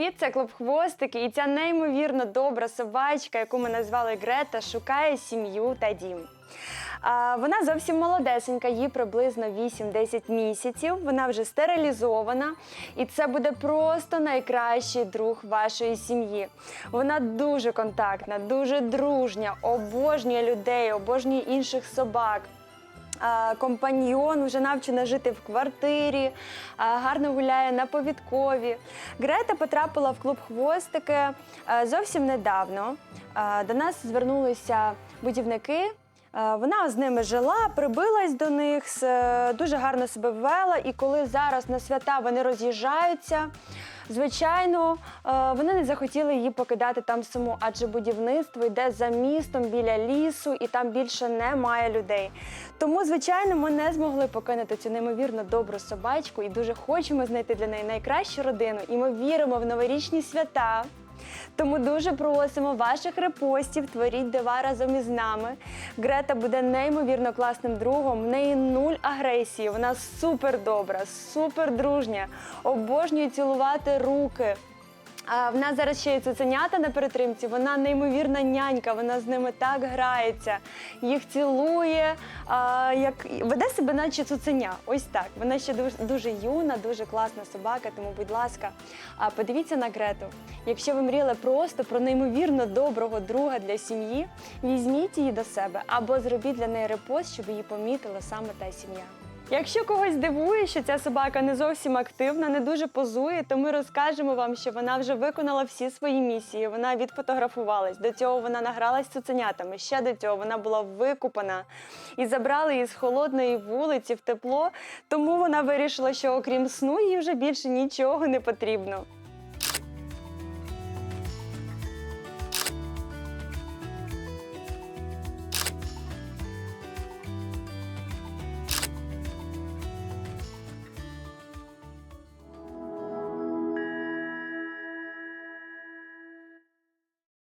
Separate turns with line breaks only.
привіт! Це клуб хвостики, і ця неймовірно добра собачка, яку ми назвали Грета, шукає сім'ю та дім. А, вона зовсім молодесенька, їй приблизно 8-10 місяців. Вона вже стерилізована, і це буде просто найкращий друг вашої сім'ї. Вона дуже контактна, дуже дружня, обожнює людей, обожнює інших собак. Компаньйон вже навчена жити в квартирі, гарно гуляє на повідкові. Грета потрапила в клуб хвостики зовсім недавно. До нас звернулися будівники. А, Вона з ними жила, прибилась до них, е, дуже гарно себе вела. І коли зараз на свята вони роз'їжджаються, звичайно, е, вони не захотіли її покидати там саму, адже будівництво йде за містом біля лісу, і там більше немає людей. Тому, звичайно, ми не змогли покинути цю неймовірно добру собачку і дуже хочемо знайти для неї найкращу родину. І ми віримо в новорічні свята. Тому дуже просимо ваших репостів, творіть дива разом із нами. Грета буде неймовірно класним другом. В неї нуль агресії. Вона супер добра, супер дружня, обожнює цілувати руки. А в нас зараз ще є цуценята на перетримці. Вона неймовірна нянька, вона з ними так грається, їх цілує, а, як веде себе, наче цуценя. Ось так. Вона ще дуже, дуже юна, дуже класна собака. Тому, будь ласка, а, подивіться на Грету. Якщо ви мріяли просто про неймовірно доброго друга для сім'ї, візьміть її до себе або зробіть для неї репост, щоб її помітила саме та сім'я. Якщо когось дивує, що ця собака не зовсім активна, не дуже позує, то ми розкажемо вам, що вона вже виконала всі свої місії. Вона відфотографувалась. До цього вона награлась цуценятами. Ще до цього вона була викупана і забрали її з холодної вулиці в тепло. Тому вона вирішила, що окрім сну їй вже більше нічого не потрібно.